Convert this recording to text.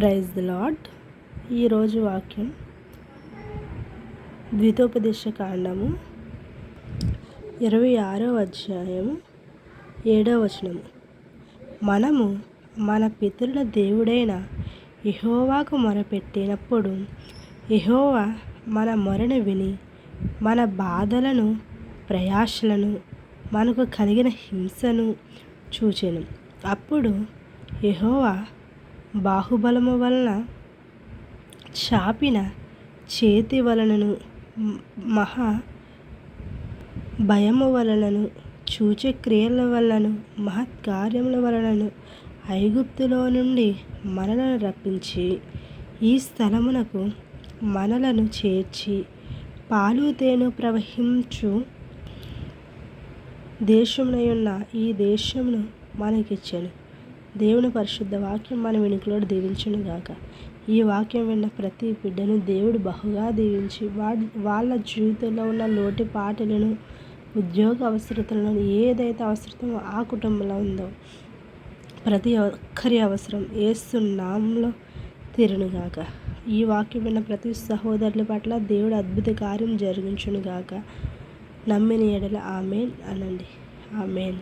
Praise the lord ఈరోజు వాక్యం ద్వితోపదేశ కాండము. ఇరవై ఆరో అధ్యాయము ఏడవ వచనము. మనము మన పితరుల దేవుడైన ఇహోవాకు మొరపెట్టినప్పుడు ఇహోవా మన మొరను విని మన బాధలను ప్రయాసలను మనకు కలిగిన హింసను చూచెను. అప్పుడు యహోవా బాహుబలము వలన చాపిన చేతి వలనను మహా భయము వలనను చూచే క్రియల వలనను మహత్కార్యముల వలనను ఐగుప్తులో నుండి మనలను రప్పించి ఈ స్థలమునకు మనలను చేర్చి పాలు తేను ప్రవహించు దేశమునయున్న ఈ దేశమును మనకిచ్చాను. దేవుని పరిశుద్ధ వాక్యం మన వెనుకలో దీవించును గాక. ఈ వాక్యం విన్న ప్రతి బిడ్డను దేవుడు బహుగా దీవించి వాడి వాళ్ళ జీవితంలో ఉన్న లోటు పాటలను ఉద్యోగ అవసరతలను ఏదైతే అవసరమో ఆ కుటుంబంలో ఉందో ప్రతి ఒక్కరి అవసరం ఏస్తున్నాంలో తీరునుగాక ఈ వాక్యం విన్న ప్రతి సహోదరుల పట్ల దేవుడు అద్భుత కార్యం జరిగించునుగాక నమ్మిన ఎడల ఆమెన్ అనండి. ఆమెన్.